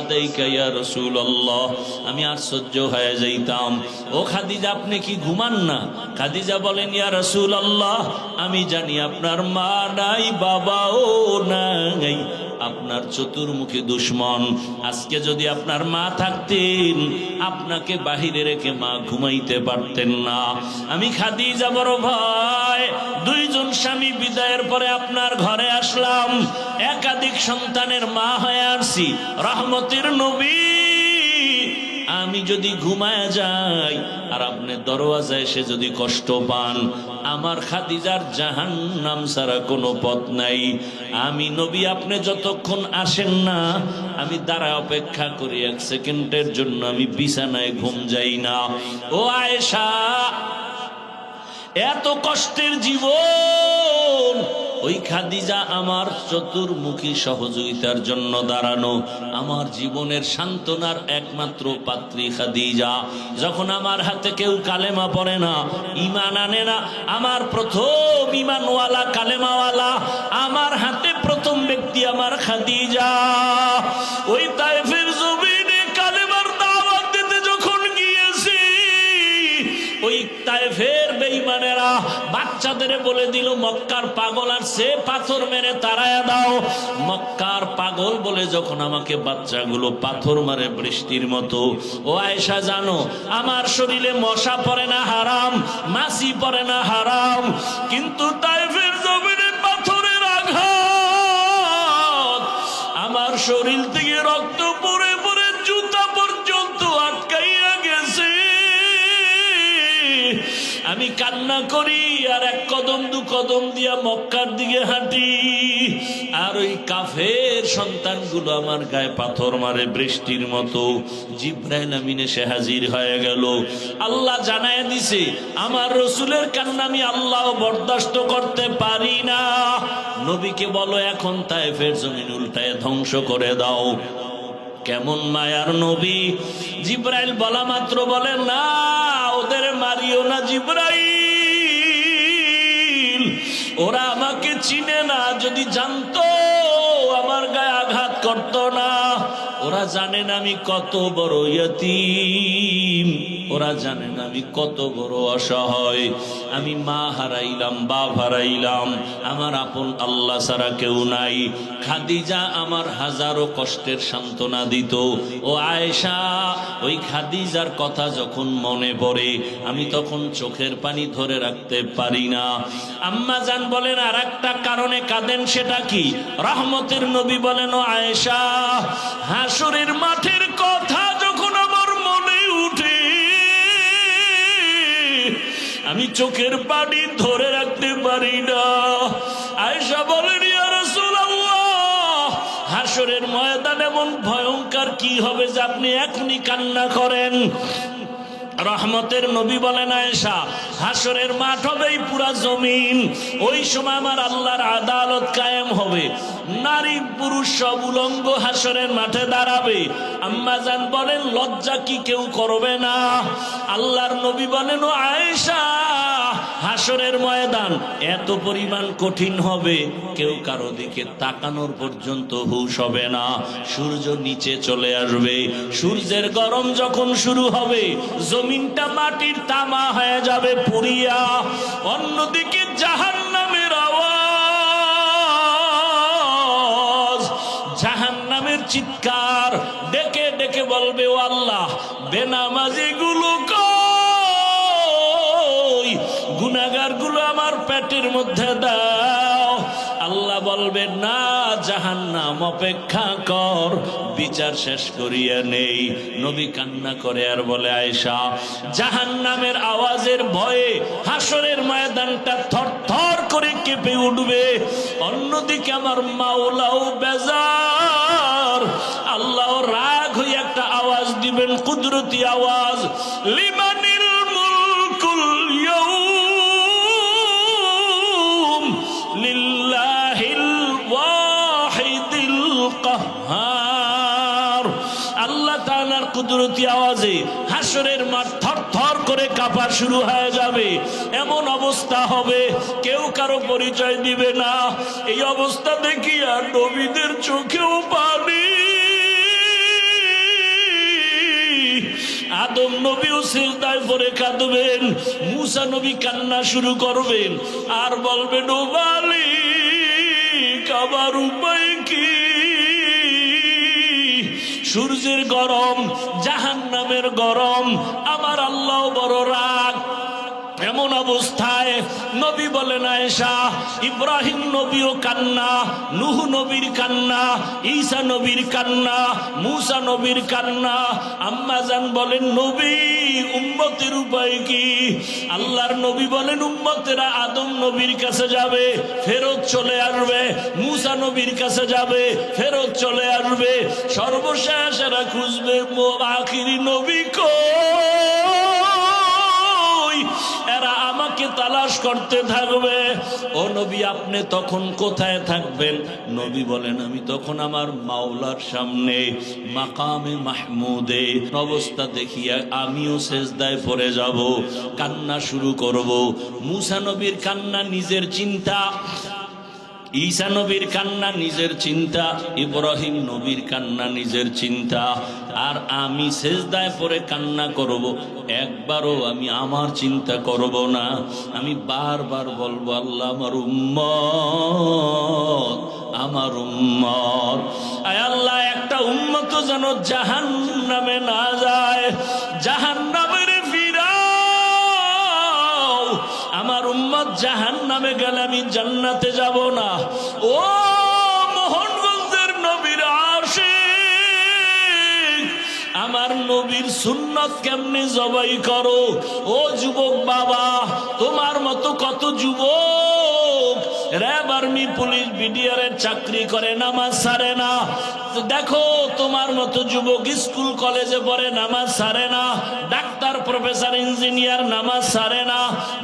সাদাইকা ইয়া রাসূলুল্লাহ, আমি সহ্য হয়ে যাইতাম। ও খাদিজা, আপনি কি ঘুমান না? খাদিজা বলেন, ইয়া রাসূলুল্লাহ, আমি জানি আপনার মা নাই, বাবাও নাই। আপনার চতুর্মুখী দুশ্মন। আজকে যদি আপনার মা থাকতেন, আপনাকে বাহিরে রেখে মা ঘুমাইতে পারতেন না। আমি খাদি বড় ভয় দুইজন স্বামী বিদায়ের পরে আপনার ঘরে আসলাম। একাধিক সন্তানের মা হয়ে আসছি। রহমতের নবী। আমি যদি ঘুমায় যাই আর আপনি দরওয়াজায় এসে যদি কষ্ট পান, আমার খাদিজার জাহান নাম ছাড়া কোনো পথ নাই। আমি নবী, আপনি যতক্ষণ আসেন না, আমি দাঁড়া অপেক্ষা করি, এক সেকেন্ডের জন্য আমি বিছানায় ঘুম যাই না। ও আয়েশা, এত কষ্টের জীবন ওই খাদিজা আমার চতুর্মুখী সহযোগিতার জন্য দাঁড়ানো, আমার জীবনের সান্ত্বনার একমাত্র পাত্রী খাদিজা। যখন আমার হাতে কেউ কালেমা পড়ে না, ইমান আনে না, আমার প্রথম ইমানওয়ালা, কালেমাওয়ালা, আমার হাতে প্রথম ব্যক্তি আমার খাদিজা। ওই তাইফের বাচ্চাদের বলে দিল, মক্কার পাগল আর সে পাথর মেরে তারায়া দাও। মক্কার পাগল বলে যখন আমাকে বাচ্চাগুলো পাথর মারে বৃষ্টির মতো, ও আয়েশা, জানো, আমার শরীরে মশা পড়ে না হারাম মাসি পড়ে না হারাম, কিন্তু তাইফের জমিনে পাথরের আঘাত। আমার শরীর থেকে রক্ত পড়ে আমি কান্না করি, আর এক কদম, দু কদম দিয়া মক্কার দিকে হাঁটি। আর ওই কাফের সন্তানগুলো আমার গায়ে পাথর মারে বৃষ্টির মতো। জিব্রাইল আমিন এসে হাজির হয়ে গেল। আল্লাহ জানায় দিছে, আমার রসুলের কান্না আমি আল্লাহ বরদাস্ত করতে পারি না। নবীকে বলো, এখন তাই ফের জমিন উল্টায় ধ্বংস করে দাও। কেমন মায়ার নবী? জিব্রাইল বলা মাত্র বলে, না, ওদের মারিও না জিব্রাইল। ওরা আমাকে চিনে না, যদি জানতো, আমার গায়ে আঘাত করতো না। ওরা জানেন আমি কত বড় ইয়তিম। ওরা জানেন আমি কত বড় অসহায়। আমি মা হারাইলাম, বাপ হারাইলাম। আমার আপন আল্লাহ ছাড়া কেউ নাই। খাদিজা আমার হাজারো কষ্টের সান্ত্বনা দিত। ও আয়েশা, ওই খাদিজার কথা যখন মনে পড়ে, আমি তখন চোখের পানি ধরে রাখতে পারি না। আম্মা জান বলেন আর একটা কারণে কাঁদেন সেটা কি? রহমতের নবী বলেন, ও আয়েশা, হাসুরের মাঠের কথা আমি চোখের পানি ধরে রাখতে পারি না। আয়সা বলেন হাসরের ময়দান এমন ভয়ঙ্কর কি হবে যে আপনি এখনই কান্না করেন? রহমতের নবী বলেন আয়েশা হাসরের মাঠ হবে এই পুরা জমিন। ওই সময় আমার আল্লাহর আদালত কায়েম হবে। নারী পুরুষ সব উলঙ্গ হাসরের মাঠে দাঁড়াবে। আম্মা জান বলেন, লজ্জা কি কেউ করবে না। আল্লাহর নবী বলেন, ও আয়েশা হাসরের ময়দান এত পরিমাণ কঠিন হবে, কেউ কারও দিকে তাকানোর পর্যন্ত হুশ হবে না। সূর্য নিচে চলে আসবে। সূর্যের গরম যখন শুরু হবে, জমিনটা মাটির তামা হয়ে যাবে পুরিয়া অন্যদিকে জাহান নামের আওয়াজ। জাহান নামের চিৎকার, ডেকে ডেকে বলবে, ও আল্লাহ বেনামাজি গুলো গুনাগারগুলো আমার পেটের মধ্যে দাও। আল্লাহ বলবে না, জাহান্নাম অপেক্ষা কর। বিচার শেষ করিয়া নেই। নবী কান্না করে আর বলে, আয়েশা, জাহান্নামের আওয়াজের ভয়ে হাসরের ময়দানটা থর থর করে কেঁপে উঠবে। অন্যদিকে আমার মাওলাও বেজার। আল্লাহ রাগ হয়ে একটা আওয়াজ দিবেন, কুদরতি আওয়াজ। লিমানিল হাসরের মাঠ থর করে কাঁপা শুরু হয়ে যাবে। এমন অবস্থা হবে, কেউ কারও পরিচয় দিবে না। এই অবস্থা দেখি আর নবীদের চোখেও পানি। আদম নবীও সিলদায় পরে কাঁদবেন, মুসা নবী কান্না শুরু করবেন। আর বলবেন ও বালিক আমার উপায় সূর্যের গরম জাহান্নামের গরম আমার আল্লাহ বড় রাগ। এমন অবস্থায় নবী বলেন আয়েশা, ইব্রাহিম নবীও কান্না, নুহ নবীর কান্না, ঈসা নবীর কান্না, মুসা নবীর কান্না। আম্মাজান বলেন, নবী, উম্মতের উপায় কি? আল্লাহর নবী বলেন, উম্মতেরা আদম নবীর কাছে যাবে, ফেরত চলে আসবে, মুসা নবীর কাছে যাবে, ফেরত চলে আসবে। সর্বশেষ এরা খুঁজবে, আখিরি নবী কই? আমাকে তালাশ করতে থাকবে। ও নবী, আপনি তখন কোথায় থাকবেন? নবী বলেন, আমি তখন আমার মাওলার সামনে, মাকামে মাহমুদে অবস্থা দেখিয়া আমিও শেষদায় পরে যাব, কান্না শুরু করব। মুসা নবীর কান্না, নিজের চিন্তা। ঈসা নবীর কান্না নিজের চিন্তা, ইব্রাহিম নবীর কান্না নিজের চিন্তা। আর আমি সেজদায় পরে কান্না করব, একবারও আমি আমার চিন্তা করব না। আমি বারবার বলব, আল্লাহ আমার উম্মত আমার উম্মত। আয় আল্লাহ, একটা উম্মত যেন জাহান নামে না যায়। জাহান উম্মত জাহান নামে গেলে আমি জান্নাতে যাব না। ও মোহনগঞ্জের নবীর আসে আমার নবীর সুন্নত কেমনে জবাই করো? ও যুবক বাবা, তোমার মতো কত যুবক র্যাব আর্মি পুলিশ বিডিআরের চাকরি করে, নামাজ সারে না। দেখো, তোমার মতো যুবক স্কুল, কলেজে পড়ে নামাজ সারে না। ডাক্তার, প্রফেসর, ইঞ্জিনিয়ার, নামাজ সারে না।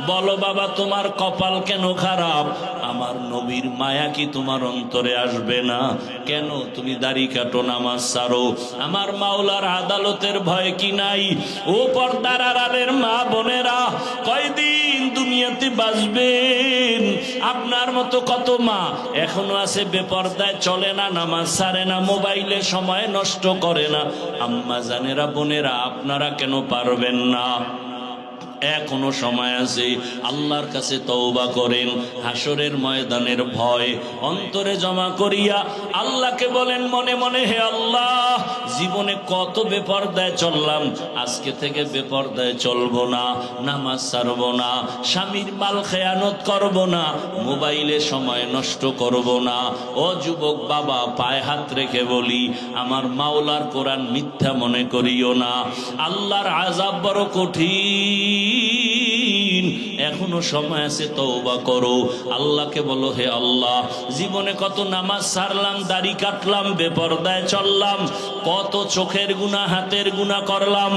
বলো বাবা, তোমার কপাল কেন খারাপ? আমার নবীর মায়া কি তোমার অন্তরে আসবে না? কেন তুমি দাড়ি কাটো, নামাজ সারো? আমার মাওলার আদালতের ভয় কি নাই? ও পর্দার আড়ালের মা বোনেরা, কয়দিন দুনিয়াতে বাঁচবেন? আপনার মতো কত মা এখনও আছে বেপর্দায়, চলে না, নামাজ সারে না, মোবাইলে সময় নষ্ট করে না। আম্মা জানেরা, বোনেরা, আপনারা কেন পারবেন না? এখনও সময় আছে। আল্লাহর কাছে তওবা করেন। হাসরের ময়দানের ভয় অন্তরে জমা করিয়া আল্লাহকে বলেন, মনে মনে হে আল্লাহ জীবনে কত বেপর্দায় চললাম, আজকে থেকে বেপর্দায় চলবো না, নামাজ ছাড়ব না, স্বামীর মাল খেয়ানত করব না, মোবাইলে সময় নষ্ট করব না। ও যুবক বাবা, পায়ে হাত রেখে বলি, আমার মাওলার কোরআন মিথ্যা মনে করিও না। আল্লাহর আজাব বড় কঠিন এখনও সময় আছে, তওবা করো। আল্লাহকে বলো, হে আল্লাহ, জীবনে কত নামাজ সারলাম, দাড়ি কাটলাম, বেপরদায় চললাম, কত চোখের গুণা হাতের গুণা করলাম,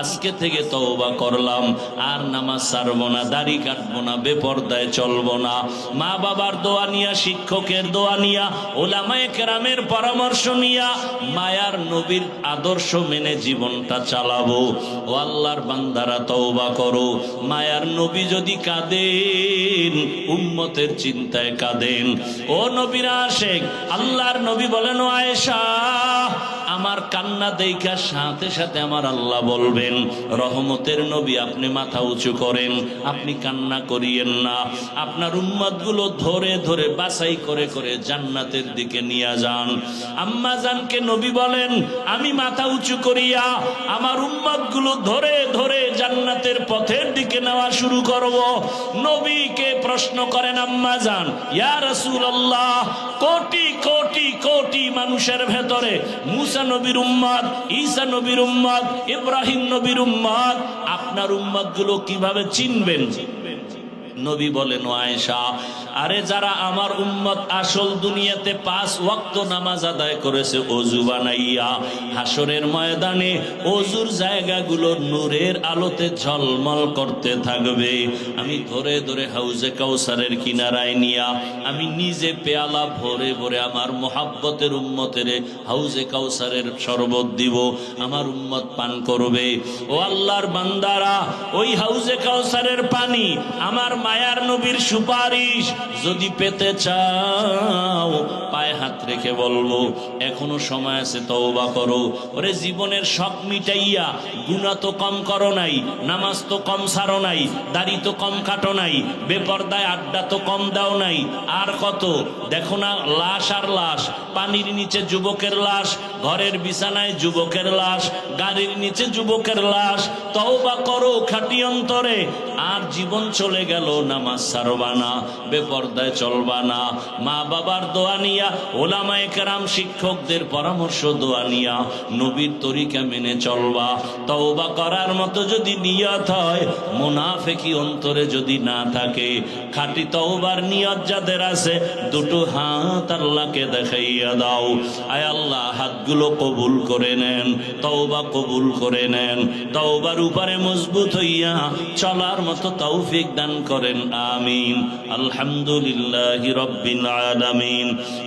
আজকে থেকে তওবা করলাম, আর নামাজ সারবো না, দাড়ি কাটবো না, বেপরদায় চলবো না। মা বাবার দোয়া নিয়া, শিক্ষকের দোয়া নিয়া, ওলামায়ে কেরামের পরামর্শ নিয়া, মায়ার নবীর আদর্শ মেনে জীবনটা চালাবো। ও আল্লাহর বান্দারা তওবা করো। মায়ার নবী যদি কাঁদেন উম্মতের চিন্তায় কাঁদেন। ও নবীরা শেখ আল্লাহর নবী বলেন আয়েশা আমার কান্না দেখা সাথে সাথে আমার আল্লাহ বলবেন, রহমতের নবী আপনি মাথা উঁচু করেন, আপনি কান্না করিয়েন না। আপনার উম্মতগুলো ধরে ধরে বাছাই করে করে জান্নাতের দিকে নিয়ে যান। আম্মা জানকে নবী বলেন, আমি মাথা উঁচু করিয়া আমার উম্মতগুলো ধরে ধরে জান্নাতের পথের দিকে নেওয়া শুরু করব। নবীকে প্রশ্ন করেন আম্মা জান, ইয়া রাসূলুল্লাহ, কোটি কোটি কোটি মানুষের ভেতরে নবীর উম্মাদ ঈসা নবীর উম্মাদ ইব্রাহিম নবীর উম্মাদ আপনার উম্মাদগুলো গুলো কীভাবে চিনবেন? নবী বলেন আয়েশা, আরে যারা আমার উম্মত আসল দুনিয়াতে পাঁচ ওয়াক্ত নামাজ আদায় করেছে, অজু বানাইয়া, হাসরের ময়দানে অজুর জায়গাগুলো নূরের আলোতে ঝলমল করতে থাকবে। আমি ধরে ধরে হাউজে কাউসারের কিনারায় নিয়া, আমি নিজে পেয়ালা ভরে ভরে আমার মোহাব্বতের উম্মতের হাউজে কাউসারের শরবত দিব, আমার উম্মত পান করবে। ও আল্লাহর বান্দারা, ওই হাউজে কাউসারের পানি আমার মায়ার নবীর সুপারিশ যদি পেতে চাও পায়ে হাত রেখে বলব, এখনও সময় আছে, তওবা করো। ওরে জীবনের শখ মিটাইয়া গুণা তো কম করো নাই, নামাজ তো কম সারো নাই, দাড়ি তো কম কাটো নাই, বেপর্দায় আড্ডা তো কম দাও নাই, আর কত? দেখো না, লাশ আর লাশ, পানির নিচে যুবকের লাশ, ঘরের বিছানায় যুবকের লাশ, গাড়ির নিচে যুবকের লাশ, তওবা করো খাটি অন্তরে, আর জীবন চলে গেল নামাজ সারবা না, বেপর্দায় চলবা না। মা বাবার দোয়া নিয়া ওলামায়ে কেরাম শিক্ষকদের পরামর্শ দোয়া নিয়া নবীর তরিকা মেনে চলবা। তওবা করার মতো যদি নিয়ত হয়, মুনাফেকি অন্তরে যদি না থাকে, খাঁটি তওবার নিয়ত যাদের আছে, দুটো হাত আল্লাহকে দেখাইয়া দাও। আয় আল্লাহ, হাতগুলো কবুল করে নেন, তওবা কবুল করে নেন। তওবার উপরে মজবুত হইয়া চলার মতো তৌফিক দান করেন, আমিন। আলহামদুলিল্লাহি রাব্বিল আলামিন।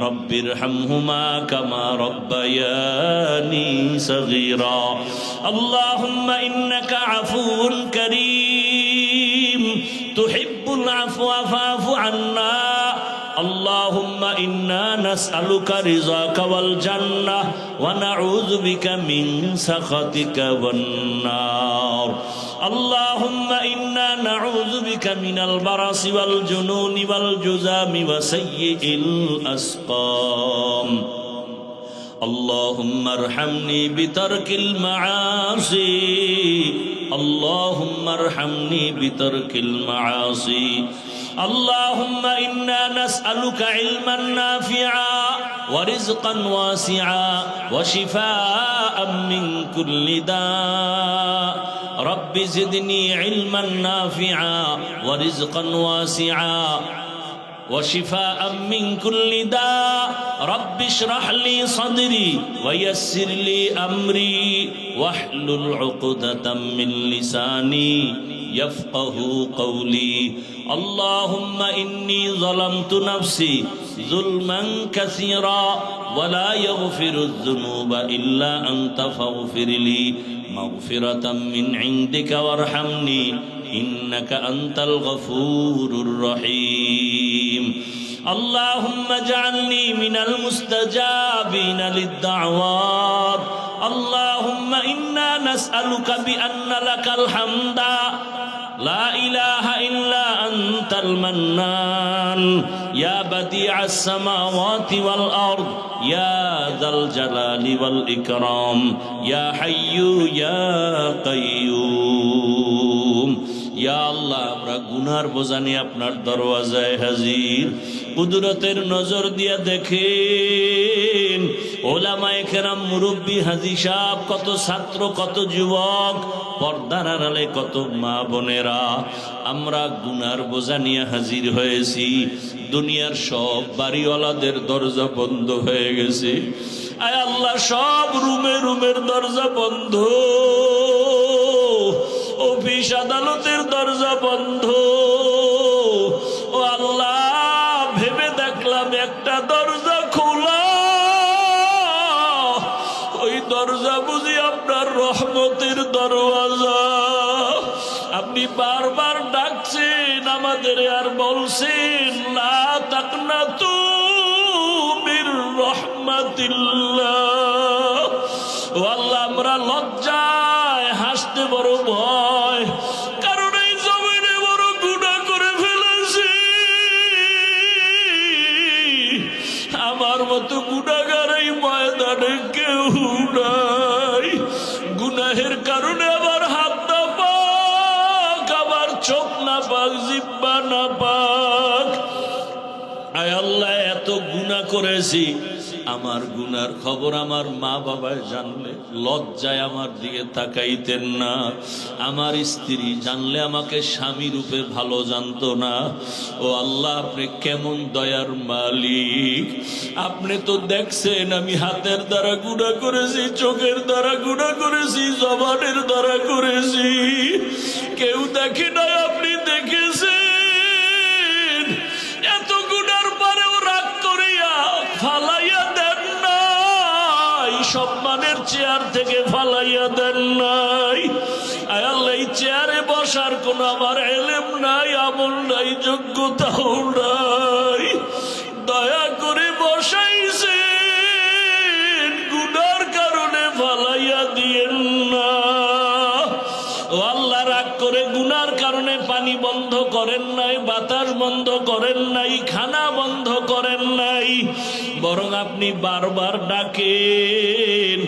الراحمين رب ارحمهما كما ربياني صغيرا اللهم إنك عفو كريم تحب العفو فاعف عنا اللهم إنا نسألك رضاك والجنة ونعوذ بك من سخطك والنار اللهم إنا نعوذ بك من البرص والجنون والجزام وسيء الأسقام اللهم ارحمني بترك المعاصي اللهم ارحمني بترك المعاصي اللهم إنا نسألك علما نافعا ورزقا واسعا وشفاء من كل داء. رب زدني علما نافعا ورزقا واسعا وشفاء من كل داء. رب اشرح لي صدري ويسر لي أمري واحلل عقدة من لساني يفقه قولي. اللهم إني ظلمت نفسي ظلما كثيرا ولا يغفر الذنوب إلا أنت فاغفر لي. مغفرة من عندك وارحمني. إنك أنت الغفور الرحيم. اللهم اجعلني من المستجابين للدعوات. اللهم إنا نسألك بأن لك الحمد. লা ইলাহা ইল্লা আনতাল মান্নান। ইয়া বাদিআস সামাওয়াতি ওয়াল আরদ। ইয়া যাল জালালি ওয়াল ইকরাম। ইয়া হাইয়ু, ইয়া কাইয়ুম। ইয়া আল্লাহ, আমরা গুনার বোঝা নিয়ে আপনার দরওয়াজায় হাজির। কুদরতের নজর দিয়া দেখে। ওলামায়ে কেরাম মুরব্বী হাজি সাহ কত ছাত্র, কত যুবক, পর্দার আড়ালে কত মা বোনেরা। আমরা গুনার বোঝা নিয়ে হাজির হয়েছি। দুনিয়ার সব বাড়িওয়ালাদের দরজা বন্ধ হয়ে গেছে। আয় আল্লাহ, সব রুমে রুমের দরজা বন্ধ। অফিস আদালতের দরজা বন্ধ। দরজা বুঝি আপনার রহমতের দরওয়াজা। আপনি বারবার ডাকছেন আমাদের আর বলছেন না তাক না তুমির রহমাতিল্লাহ। করেছি। আমার গুনার খবর আমার মা বাবায় জানলে, লজ্জায় আমার দিকে তাকাইতেন না। আমার স্ত্রী জানলে আমাকে স্বামী রূপে ভালো জানতো না। ও আল্লাহ, আপনি কেমন দয়ার মালিক। আপনি তো দেখছেন, আমি হাতের দ্বারা গুণা করেছি, চোখের দ্বারা গুণা করেছি, জবানের দ্বারা করেছি। কেউ দেখে না আপনি দেখেছেন চেয়ার থেকে ফালাইয়া দেন নাই। এই চেয়ারে বসার কোন আমার এলেম নাই, আমল নাই, যোগ্যতাও নাই। করে গুনার কারণে পানি বন্ধ করেন নাই, বাতাস বন্ধ করেন নাই, খানা বন্ধ করেন নাই। বরং আপনি বারবার ডাকেন,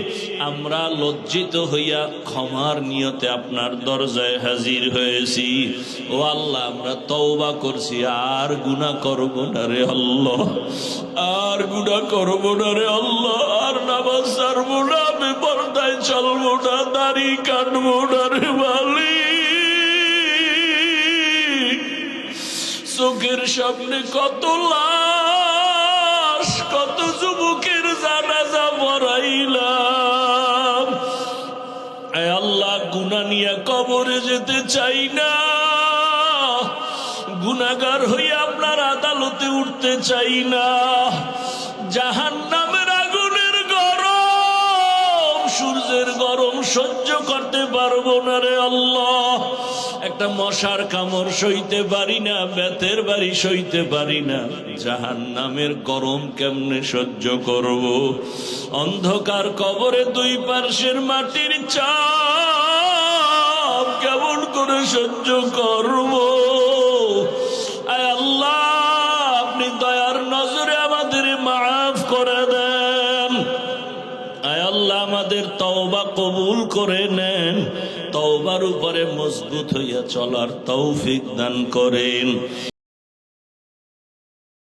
আমরা লজ্জিত হইয়া ক্ষমার নিয়তে আপনার দরজায় হাজির হয়েছি। ও আল্লাহ, আমরা তওবা করছি, আর গুনাহ করব না রে আল্লাহ, আর গুনাহ করব না রে আল্লাহ, আর নামাজ ছাড়বো না আমি পর্দায় চলবো না, দাড়ি কাটবো না রে মালিক। চোখের সামনে কত লাশ, কত যুবকের জানাজা পড়াইলাম। আল্লাহ গুনা নিয়ে কবরে যেতে চাই না। গুনাগার হয়ে আপনার আদালতে উঠতে চাই না। জাহান নামের আগুনের গরম, সূর্যের গরম সহ্য করতে পারব না রে আল্লাহ। একটা মশার কামড় সইতে পারি না, বেতের বাড়ি সইতে পারি না। জাহান নামের গরম কেমনে সহ্য করব? অন্ধকার কবরে দুই পার্শ্বের মাটির চাপ কেমন করে সহ্য করব? আপনি নজরে আমাদের মাফ করে দেন। আল্লাহ, আমাদের তওবা কবুল করে নেন। তওবার উপরে মজবুত হইয়া চলার তৌফিক দান করেন।